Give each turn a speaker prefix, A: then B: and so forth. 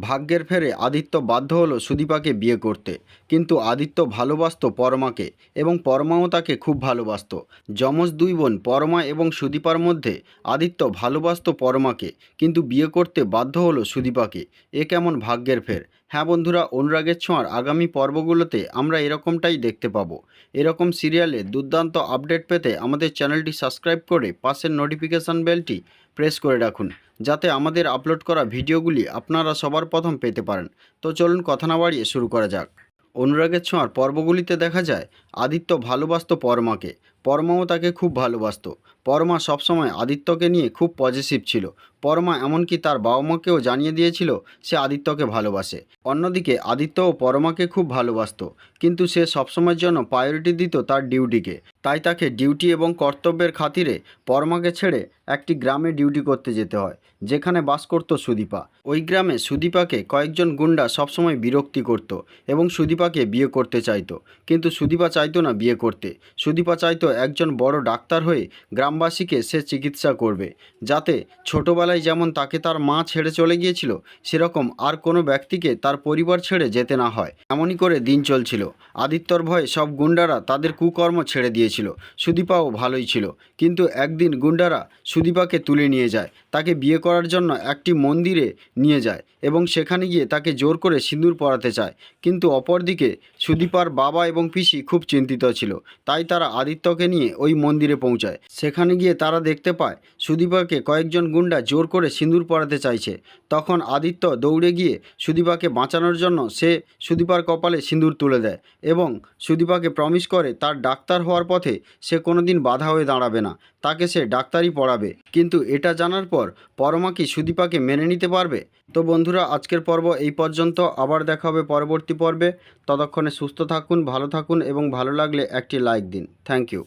A: ভাগ্যের ফেরে আদিত্য বাধ্য হলো সুদীপাকে বিয়ে করতে। কিন্তু আদিত্য ভালোবাসত পরমাকে এবং পরমাও তাকে খুব ভালোবাসত। যমজ দুই বোন পরমা এবং সুদীপার মধ্যে আদিত্য ভালোবাসত পরমাকে, কিন্তু বিয়ে করতে বাধ্য হলো সুদীপাকে। এ কেমন ভাগ্যের ফের? হ্যাঁ বন্ধুরা, অনুরাগের ছোঁয়ার আগামী পর্বগুলোতে আমরা এরকমটাই দেখতে পাবো। এরকম সিরিয়ালে দুর্দান্ত আপডেট পেতে আমাদের চ্যানেলটি সাবস্ক্রাইব করে পাশের নোটিফিকেশান বেলটি প্রেস করে রাখুন, যাতে আমাদের আপলোড করা ভিডিওগুলি আপনারা সবার প্রথম পেতে পারেন। তো চলুন কথা না বাড়িয়ে শুরু করা যাক। অনুরাগের ছোঁয়ার পর্বগুলিতে দেখা যায়, আদিত্য ভালোবাসতো পরমাকে। পরমাও তাকে খুব ভালোবাসতো। পরমা সবসময় আদিত্যকে নিয়ে খুব পজিটিভ ছিল। পরমা এমনকি তার বাবা মাকেও জানিয়ে দিয়েছিল, সে আদিত্যকে ভালোবাসে। অন্যদিকে আদিত্যও পরমাকে খুব ভালোবাসত, কিন্তু সে সবসময়ের জন্য প্রায়োরিটি দিত তার ডিউটিকে তাই তাকে ডিউটি এবং কর্তব্যের খাতিরে পরমাকে ছেড়ে একটি গ্রামে ডিউটি করতে যেতে হয়, যেখানে বাস করত সুদীপা। ওই গ্রামে সুদীপাকে কয়েকজন গুন্ডা সবসময় বিরক্তি করত এবং সুদীপাকে বিয়ে করতে চাইতো। কিন্তু সুদীপা চাইতো না বিয়ে করতে। সুদীপা চাইতো একজন বড় ডাক্তার হয়ে গ্রামবাসীকে সে চিকিৎসা করবে। যাতে ছোটোবেলায় যেমন তাকে তার মা ছেড়ে চলে গিয়েছিল, সেরকম আর কোনো ব্যক্তিকে তার পরিবার ছেড়ে যেতে না হয়। এমনই করে দিন চলছিল। আদিত্যর ভয়ে সব গুন্ডারা তাদের কুকর্ম ছেড়ে দিয়েছিল। সুদীপাও ভালোই ছিল। কিন্তু একদিন গুন্ডারা সুদীপাকে তুলে নিয়ে যায়। তাকে বিয়ে করার জন্য একটি মন্দিরে নিয়ে যায় এবং সেখানে গিয়ে তাকে জোর করে সিঁদুর পরাতে চায়। কিন্তু অপরদিকে সুদীপার বাবা এবং পিসি খুব চিন্তিত ছিল। তাই তারা আদিত্যকে নিয়ে ওই মন্দিরে পৌঁছায়। সেখানে গিয়ে তারা দেখতে পায়, সুদীপাকে কয়েকজন গুন্ডা জোর করে সিঁদুর পরাতে চাইছে। তখন আদিত্য দৌড়ে গিয়ে সুদীপাকে বাঁচানোর জন্য সে সুদীপার কপালে সিঁদুর তুলে দেয় এবং সুদীপাকে প্রমিস করে তার ডাক্তার হওয়ার পথে সে কোনোদিন বাধা হয়ে দাঁড়াবে না, তাকে সে ডাক্তারই পড়াবে। কিন্তু এটা জানার পর পরমা কি সুদীপাকে মেনে নিতে পারবে? তো বন্ধুরা, আজকের পর্ব এই পর্যন্ত। আবার দেখা হবে পরবর্তী পর্বে। ততক্ষণে সুস্থ থাকুন, ভালো থাকুন এবং ভালো লাগলে একটি লাইক দিন। Thank you